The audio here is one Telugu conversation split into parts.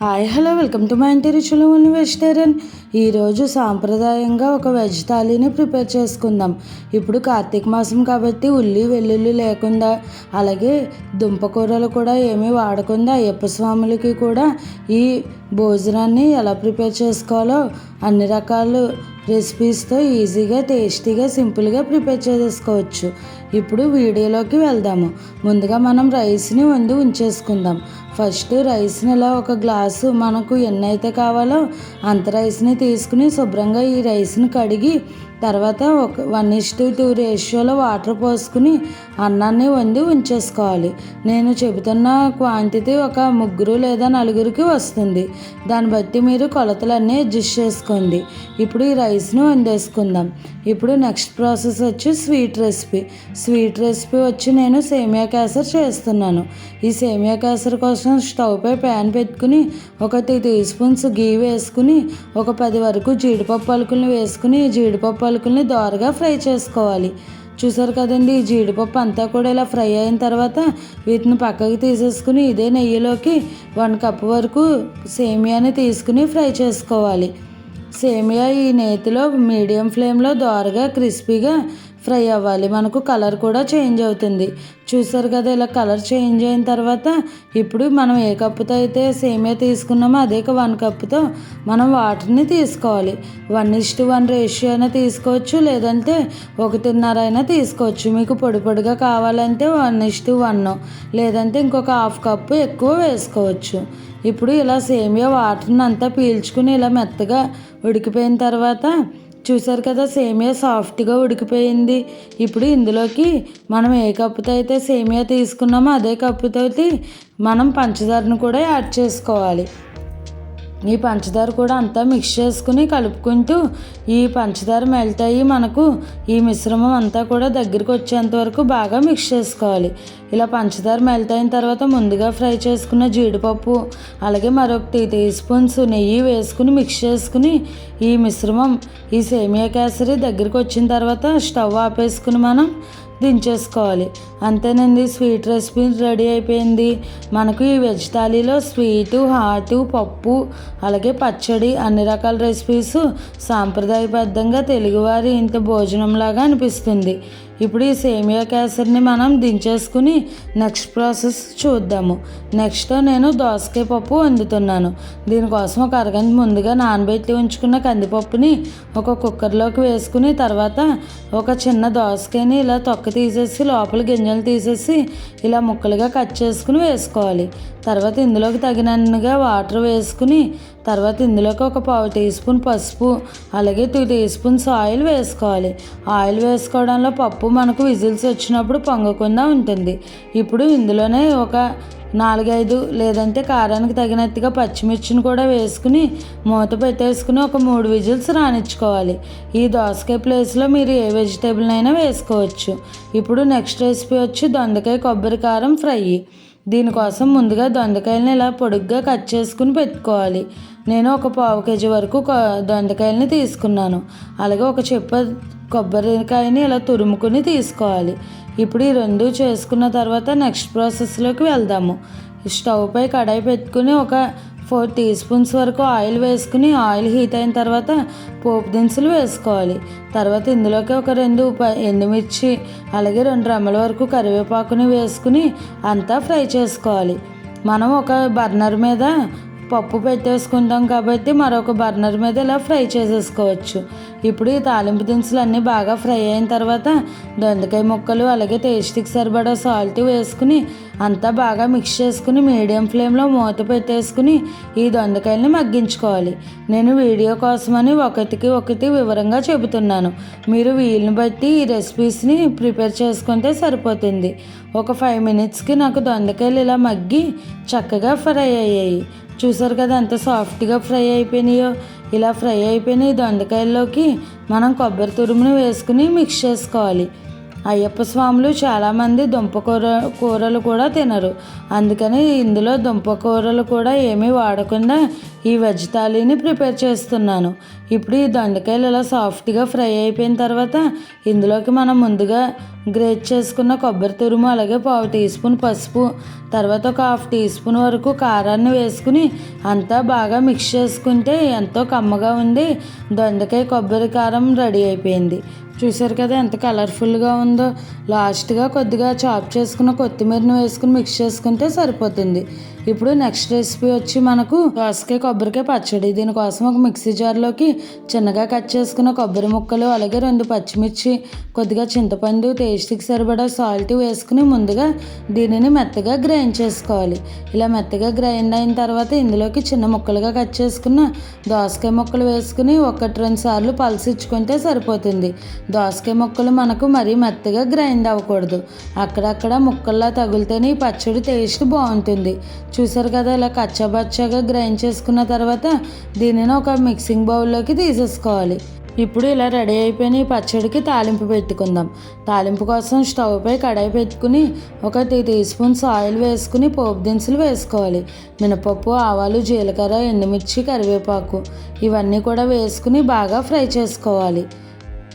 హాయ్ హలో వెల్కమ్ టు మా ఇంటి రుచులు ఉన్న వెజిటేరియన్. ఈరోజు సాంప్రదాయంగా ఒక వెజ్ థాలీని ప్రిపేర్ చేసుకుందాం. ఇప్పుడు కార్తీక మాసం కాబట్టి ఉల్లి వెల్లుల్లి లేకుండా అలాగే దుంపకూరలు కూడా ఏమీ వాడకుండా అయ్యప్ప స్వాములకి కూడా ఈ భోజనాన్ని ఎలా ప్రిపేర్ చేసుకోవాలో అన్ని రకాలు రెసిపీస్తో ఈజీగా టేస్టీగా సింపుల్గా ప్రిపేర్ చేసుకోవచ్చు. ఇప్పుడు వీడియోలోకి వెళ్దాము. ముందుగా మనం రైస్ని వండి ఉంచేసుకుందాం. ఫస్ట్ రైస్ని ఇలా ఒక గ్లాసు మనకు ఎన్ని అయితే కావాలో అంత రైస్ని తీసుకుని శుభ్రంగా ఈ రైస్ని కడిగి తర్వాత ఒక వన్ ఇస్ టు టూ రేషియోలో వాటర్ పోసుకుని అన్నాన్ని వండి ఉంచేసుకోవాలి. నేను చెబుతున్న క్వాంటిటీ ఒక ముగ్గురు లేదా నలుగురికి వస్తుంది. దాన్ని బట్టి మీరు కొలతలన్నీ అడ్జస్ట్ చేసుకోండి. ఇప్పుడు ఈ రైస్ని వండేసుకుందాం. ఇప్పుడు నెక్స్ట్ ప్రాసెస్ వచ్చి స్వీట్ రెసిపీ స్వీట్ రెసిపీ వచ్చి నేను సేమియా కేసర్ చేస్తున్నాను. ఈ సేమియా కేసర్ కోసం స్టవ్పై ప్యాన్ పెట్టుకుని ఒక త్రీ టీ స్పూన్స్ గీ వేసుకుని ఒక పది వరకు జీడిపప్పు పలుకుల్ని వేసుకుని జీడిపప్పు పలుకుల్ని దోరగా ఫ్రై చేసుకోవాలి. చూసారు కదండి ఈ జీడిపప్పు అంతా కూడా ఇలా ఫ్రై అయిన తర్వాత వీటిని పక్కకి తీసేసుకుని ఇదే నెయ్యిలోకి వన్ కప్ వరకు సేమియాని తీసుకుని ఫ్రై చేసుకోవాలి. సేమియా ఈ నేతిలో మీడియం ఫ్లేమ్లో దోరగా క్రిస్పీగా ఫ్రై అవ్వాలి. మనకు కలర్ కూడా చేంజ్ అవుతుంది. చూసారు కదా ఇలా కలర్ చేంజ్ అయిన తర్వాత ఇప్పుడు మనం ఏ కప్పుతో అయితే సేమియా తీసుకున్నామో అదే వన్ కప్పుతో మనం వాటర్ని తీసుకోవాలి. వన్ ఇస్ట్ వన్ రేషియో అయినా తీసుకోవచ్చు లేదంటే ఒకటిన్నర అయినా తీసుకోవచ్చు. మీకు పొడి పొడిగా కావాలంటే వన్ ఇస్ట్ వన్ లేదంటే ఇంకొక హాఫ్ కప్పు ఎక్కువ వేసుకోవచ్చు. ఇప్పుడు ఇలా సేమియా వాటర్ని అంతా పీల్చుకుని ఇలా మెత్తగా ఉడికిపోయిన తర్వాత చూసారు కదా సేమియా సాఫ్ట్గా ఉడికిపోయింది. ఇప్పుడు ఇందులోకి మనం ఏ కప్పుతో అయితే సేమియా తీసుకున్నామో అదే కప్పుతో మనం పంచదారను కూడా యాడ్ చేసుకోవాలి. ఈ పంచదార కూడా అంతా మిక్స్ చేసుకుని కలుపుకుంటూ ఈ పంచదార మెల్ట్ అయ్యి మనకు ఈ మిశ్రమం అంతా కూడా దగ్గరికి వచ్చేంత వరకు బాగా మిక్స్ చేసుకోవాలి. ఇలా పంచదార మెల్ట్ అయిన తర్వాత ముందుగా ఫ్రై చేసుకున్న జీడిపప్పు అలాగే మరొక టీ టీ స్పూన్స్ నెయ్యి వేసుకుని మిక్స్ చేసుకుని ఈ మిశ్రమం ఈ సేమియా కేసరి దగ్గరికి వచ్చిన తర్వాత స్టవ్ ఆపేసుకుని మనం దించేసుకోవాలి. అంతేనండి స్వీట్ రెసిపీ రెడీ అయిపోయింది. మనకు ఈ వెజ్ థాలీలో స్వీటు హాటు పప్పు అలాగే పచ్చడి అన్ని రకాల రెసిపీస్ సాంప్రదాయబద్ధంగా తెలుగువారి ఇంత భోజనంలాగా అనిపిస్తుంది. ఇప్పుడు ఈ సేమియా కేసరిని మనం దించేసుకుని నెక్స్ట్ ప్రాసెస్ చూద్దాము. నెక్స్ట్ నేను దోసకాయ పప్పు వండుతున్నాను. దీనికోసం ఒక అరగంట ముందుగా నానబెట్టి ఉంచుకున్న కందిపప్పుని ఒక కుక్కర్లోకి వేసుకుని తర్వాత ఒక చిన్న దోసకాయని ఇలా తొక్క తీసేసి లోపల గింజలు తీసేసి ఇలా ముక్కలుగా కట్ చేసుకుని వేసుకోవాలి. తర్వాత ఇందులోకి తగినన్నుగా వాటర్ వేసుకుని తర్వాత ఇందులోకి ఒక పావు టీ స్పూన్ పసుపు అలాగే టూ టీ స్పూన్స్ ఆయిల్ వేసుకోవాలి. ఆయిల్ వేసుకోవడంలో పప్పు మనకు విజిల్స్ వచ్చినప్పుడు పొంగకుండా ఉంటుంది. ఇప్పుడు ఇందులోనే ఒక నాలుగైదు లేదంటే కారానికి తగినట్టుగా పచ్చిమిర్చిని కూడా వేసుకుని మూత పెట్టేసుకుని ఒక మూడు విజిల్స్ రానిచ్చుకోవాలి. ఈ దోసకాయ ప్లేస్లో మీరు ఏ వెజిటేబుల్ అయినా వేసుకోవచ్చు. ఇప్పుడు నెక్స్ట్ రెసిపీ వచ్చి దొండకాయ కొబ్బరి కారం ఫ్రై. దీనికోసం ముందుగా దొండకాయలని ఇలా పొడుగ్గా కట్ చేసుకుని పెట్టుకోవాలి. నేను ఒక పావు కేజీ వరకు దొండకాయలని తీసుకున్నాను. అలాగే ఒక చెప్ప కొబ్బరికాయని ఇలా తురుముకుని తీసుకోవాలి. ఇప్పుడు ఈ రెండు చేసుకున్న తర్వాత నెక్స్ట్ ప్రాసెస్లోకి వెళ్దాము. స్టవ్ పై కడాయి పెట్టుకుని ఒక ఫోర్ టీ స్పూన్స్ వరకు ఆయిల్ వేసుకుని ఆయిల్ హీట్ అయిన తర్వాత పోపు దినుసులు వేసుకోవాలి. తర్వాత ఇందులోకి ఒక రెండు ఎండుమిర్చి అలాగే రెండు రెమ్మల వరకు కరివేపాకుని వేసుకుని అంతా ఫ్రై చేసుకోవాలి. మనం ఒక బర్నర్ మీద పప్పు పెట్టేసుకుంటాం కాబట్టి మరొక బర్నర్ మీద ఇలా ఫ్రై చేసేసుకోవచ్చు. ఇప్పుడు ఈ తాలింపు దినుసులు అన్నీ బాగా ఫ్రై అయిన తర్వాత దొండకాయ ముక్కలు అలాగే టేస్ట్కి సరిపడా సాల్ట్ వేసుకుని అంతా బాగా మిక్స్ చేసుకుని మీడియం ఫ్లేమ్లో మూత పెట్టేసుకుని ఈ దొండకాయలని మగ్గించుకోవాలి. నేను వీడియో కోసమని ఒకటికి ఒకటి వివరంగా చెబుతున్నాను. మీరు వీలుని బట్టి ఈ రెసిపీస్ని ప్రిపేర్ చేసుకుంటే సరిపోతుంది. ఒక ఫైవ్ మినిట్స్కి నాకు దొండకాయలు ఇలా మగ్గి చక్కగా ఫ్రై అయ్యాయి. చూసారు కదా ఎంత సాఫ్ట్గా ఫ్రై అయిపోయినాయో? ఇలా ఫ్రై అయిపోయిన దొండకాయల్లోకి మనం కొబ్బరి తురుముని వేసుకుని మిక్స్ చేసుకోవాలి. అయ్యప్ప స్వాములు చాలామంది దుంప కూర కూరలు కూడా తినరు. అందుకని ఇందులో దుంప కూరలు కూడా ఏమీ వాడకుండా ఈ వెజ్ థాలీని ప్రిపేర్ చేస్తున్నాను. ఇప్పుడు ఈ దొండకాయలు ఇలా సాఫ్ట్గా ఫ్రై అయిపోయిన తర్వాత ఇందులోకి మనం ముందుగా గ్రేట్ చేసుకున్న కొబ్బరి తురుము అలాగే పావు టీ స్పూన్ పసుపు తర్వాత ఒక హాఫ్ టీ స్పూన్ వరకు కారాన్ని వేసుకుని అంతా బాగా మిక్స్ చేసుకుంటే ఎంతో కమ్మగా ఉంది. దొండకాయ కొబ్బరి కారం రెడీ అయిపోయింది. చూసారు కదా ఎంత కలర్ఫుల్గా ఉందో. లాస్ట్గా కొద్దిగా చాప్ చేసుకున్న కొత్తిమీరని వేసుకుని మిక్స్ చేసుకుంటే సరిపోతుంది. ఇప్పుడు నెక్స్ట్ రెసిపీ వచ్చి మనకు దోసకాయ కొబ్బరికాయ పచ్చడి. దీనికోసం ఒక మిక్సీ జార్లోకి చిన్నగా కట్ చేసుకున్న కొబ్బరి ముక్కలు అలాగే రెండు పచ్చిమిర్చి కొద్దిగా చింతపండు టేస్ట్కి సరిపడా సాల్ట్ వేసుకుని ముందుగా దీనిని మెత్తగా గ్రైండ్ చేసుకోవాలి. ఇలా మెత్తగా గ్రైండ్ అయిన తర్వాత ఇందులోకి చిన్న ముక్కలుగా కట్ చేసుకున్న దోసకాయ ముక్కలు వేసుకుని ఒకటి రెండు సార్లు పలసిచ్చుకుంటే సరిపోతుంది. దోసకాయ ముక్కలు మనకు మరీ మెత్తగా గ్రైండ్ అవ్వకూడదు. అక్కడక్కడ ముక్కల్లా తగులుతేనే ఈ పచ్చడి టేస్ట్ బాగుంటుంది. చూసారు కదా ఇలా కచ్చాబచ్చాగా గ్రైండ్ చేసుకున్న తర్వాత దీనిని ఒక మిక్సింగ్ బౌల్లోకి తీసేసుకోవాలి. ఇప్పుడు ఇలా రెడీ అయిపోయిన ఈ పచ్చడికి తాలింపు పెట్టుకుందాం. తాలింపు కోసం స్టవ్ పై కడాయి పెట్టుకుని ఒక టీ టీ స్పూన్స్ ఆయిల్ వేసుకుని పోపు దినుసులు వేసుకోవాలి. మినపప్పు ఆవాలు జీలకర్ర ఎండుమిర్చి కరివేపాకు ఇవన్నీ కూడా వేసుకుని బాగా ఫ్రై చేసుకోవాలి.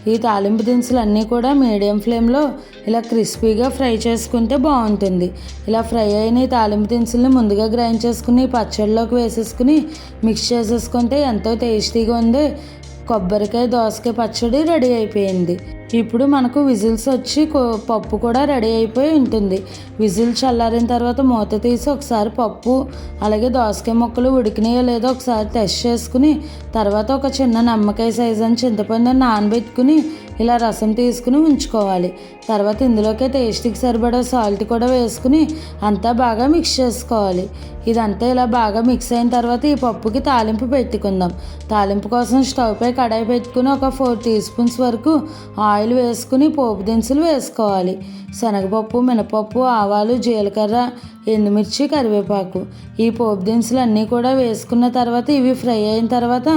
ఈ తాలింపు దినుసులు అన్నీ కూడా మీడియం ఫ్లేమ్లో ఇలా క్రిస్పీగా ఫ్రై చేసుకుంటే బాగుంటుంది. ఇలా ఫ్రై అయిన ఈ తాలింపు దినుసుల్ని ముందుగా గ్రైండ్ చేసుకుని పచ్చడిలోకి వేసేసుకుని మిక్స్ చేసేసుకుంటే ఎంతో టేస్టీగా ఉంది. కొబ్బరికాయ దోసకాయ పచ్చడి రెడీ అయిపోయింది. ఇప్పుడు మనకు విజిల్స్ వచ్చి పప్పు కూడా రెడీ అయిపోయి ఉంటుంది. విజిల్ చల్లారిన తర్వాత మూత తీసి ఒకసారి పప్పు అలాగే దోసకాయ ముక్కలు ఉడికినాయో లేదో ఒకసారి టెస్ట్ చేసుకుని తర్వాత ఒక చిన్న నిమ్మకాయ సైజు అని చింతపండు నానబెట్టుకుని ఇలా రసం తీసుకుని ఉంచుకోవాలి. తర్వాత ఇందులోకే టేస్ట్కి సరిపడా సాల్ట్ కూడా వేసుకుని అంతా బాగా మిక్స్ చేసుకోవాలి. ఇదంతా ఇలా బాగా మిక్స్ అయిన తర్వాత ఈ పప్పుకి తాలింపు పెట్టుకుందాం. తాలింపు కోసం స్టవ్ పై కడాయి పెట్టుకుని ఒక ఫోర్ టీ స్పూన్స్ వరకు ఆయిల్ వేసుకుని పోపు దినుసులు వేసుకోవాలి. శనగపప్పు మినపప్పు ఆవాలు జీలకర్ర ఎండుమిర్చి కరివేపాకు. ఈ పోపు దినుసులు అన్నీ కూడా వేసుకున్న తర్వాత ఇవి ఫ్రై అయిన తర్వాత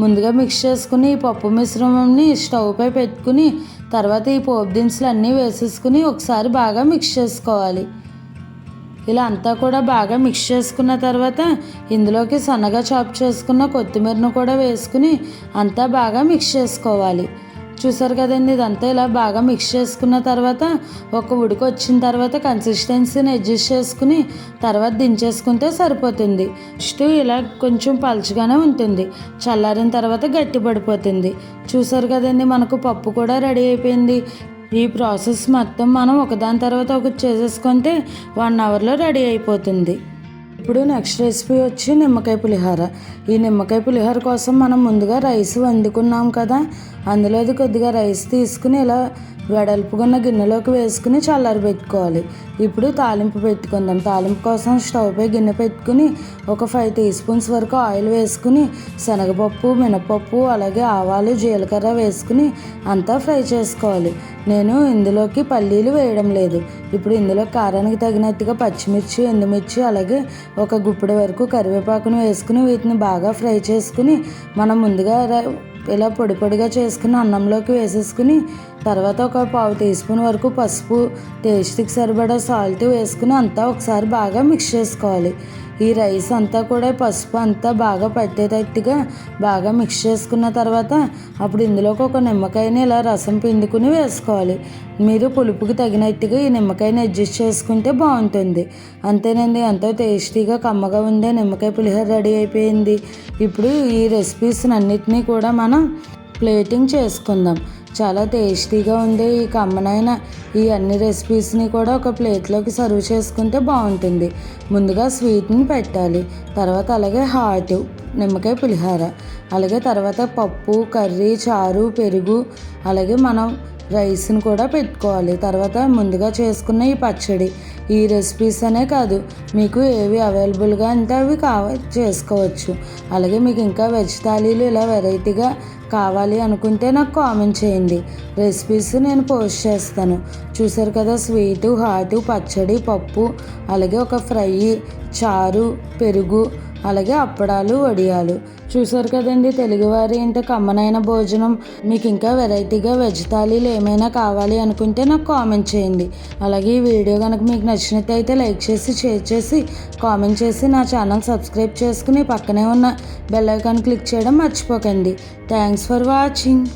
ముందుగా మిక్స్ చేసుకుని ఈ పప్పు మిశ్రమంని స్టవ్పై పెట్టుకుని తర్వాత ఈ పోపు దినుసులు అన్నీ వేసేసుకుని ఒకసారి బాగా మిక్స్ చేసుకోవాలి. ఇలా అంతా కూడా బాగా మిక్స్ చేసుకున్న తర్వాత ఇందులోకి సన్నగా చాప్ చేసుకున్న కొత్తిమీరను కూడా వేసుకుని అంతా బాగా మిక్స్ చేసుకోవాలి. చూసారు కదండి ఇదంతా ఇలా బాగా మిక్స్ చేసుకున్న తర్వాత ఒక ఉడికి వచ్చిన తర్వాత కన్సిస్టెన్సీని అడ్జస్ట్ చేసుకుని తర్వాత దించేసుకుంటే సరిపోతుంది. ఫస్ట్ ఇలా కొంచెం పలుచగానే ఉంటుంది. చల్లారిన తర్వాత గట్టి పడిపోతుంది చూసారు కదండి మనకు పప్పు కూడా రెడీ అయిపోయింది. ఈ ప్రాసెస్ మొత్తం మనం ఒకదాని తర్వాత ఒకటి చేసేసుకుంటే వన్ అవర్లో రెడీ అయిపోతుంది. ఇప్పుడు నెక్స్ట్ రెసిపీ వచ్చి నిమ్మకాయ పులిహోర. ఈ నిమ్మకాయ పులిహోర కోసం మనం ముందుగా రైస్ వండుకున్నాం కదా. అందులోది కొద్దిగా రైస్ తీసుకుని ఇలా వెడల్పుగున్న గిన్నెలోకి వేసుకుని చల్లారి పెట్టుకోవాలి. ఇప్పుడు తాలింపు పెట్టుకుందాం. తాలింపు కోసం స్టవ్ పై గిన్నె పెట్టుకుని ఒక ఫైవ్ టీ స్పూన్స్ వరకు ఆయిల్ వేసుకుని శనగపప్పు మినపప్పు అలాగే ఆవాలు జీలకర్ర వేసుకుని అంతా ఫ్రై చేసుకోవాలి. నేను ఇందులోకి పల్లీలు వేయడం లేదు. ఇప్పుడు ఇందులో కారానికి తగినట్టుగా పచ్చిమిర్చి ఎండుమిర్చి అలాగే ఒక గుప్పిడి వరకు కరివేపాకును వేసుకుని వీటిని బాగా ఫ్రై చేసుకుని మనం ముందుగా ఇలా పొడి పొడిగా చేసుకుని అన్నంలోకి వేసేసుకుని తర్వాత ఒక పావు టీ స్పూన్ వరకు పసుపు టేస్ట్కి సరిపడా సాల్ట్ వేసుకుని అంతా ఒకసారి బాగా మిక్స్ చేసుకోవాలి. ఈ రైస్ అంతా కూడా పసుపు అంతా బాగా పట్టేటట్టుగా బాగా మిక్స్ చేసుకున్న తర్వాత అప్పుడు ఇందులోకి ఒక నిమ్మకాయని ఇలా రసం పిండుకుని వేసుకోవాలి. మీరు పులుపుకి తగినట్టుగా ఈ నిమ్మకాయని అడ్జస్ట్ చేసుకుంటే బాగుంటుంది. అంతేనండి ఎంతో టేస్టీగా కమ్మగా ఉండే నిమ్మకాయ పులిహోర రెడీ అయిపోయింది. ఇప్పుడు ఈ రెసిపీస్ అన్నిటినీ కూడా మనం ప్లేటింగ్ చేసుకుందాం. చాలా టేస్టీగా ఉండే ఈ కమ్మనైన ఈ అన్ని రెసిపీస్ని కూడా ఒక ప్లేట్లోకి సర్వ్ చేసుకుంటే బాగుంటుంది. ముందుగా స్వీట్ని పెట్టాలి. తర్వాత అలాగే హాట్ నిమ్మకాయ పులిహార. అలాగే తర్వాత పప్పు కర్రీ చారు పెరుగు. అలాగే మనం రైస్ని కూడా పెట్టుకోవాలి. తర్వాత ముందుగా చేసుకున్న ఈ పచ్చడి. ఈ రెసిపీస్ అనే కాదు. మీకు ఏవి అవైలబుల్గా అంటే అవి కావ చేసుకోవచ్చు. అలాగే మీకు ఇంకా వెజ్ థాలీలు ఇలా వెరైటీగా కావాలి అనుకుంటే నాకు కామెంట్ చేయండి. రెసిపీస్ నేను పోస్ట్ చేస్తాను. చూసారు కదా స్వీటు హాటు పచ్చడి పప్పు అలాగే ఒక ఫ్రై చారు పెరుగు అలాగే అప్పడాలు వడియాలు. చూసారు కదండి తెలుగువారి ఇంత కమ్మనైన భోజనం. మీకు ఇంకా వెరైటీగా వెజ్ థాలీలు ఏమైనా కావాలి అనుకుంటే నాకు కామెంట్ చేయండి. అలాగే ఈ వీడియో కనుక మీకు నచ్చినట్టయితే లైక్ చేసి షేర్ చేసి కామెంట్ చేసి నా ఛానల్ సబ్స్క్రైబ్ చేసుకుని పక్కనే ఉన్న బెల్ ఐకాన్ క్లిక్ చేయడం మర్చిపోకండి. Thanks for watching.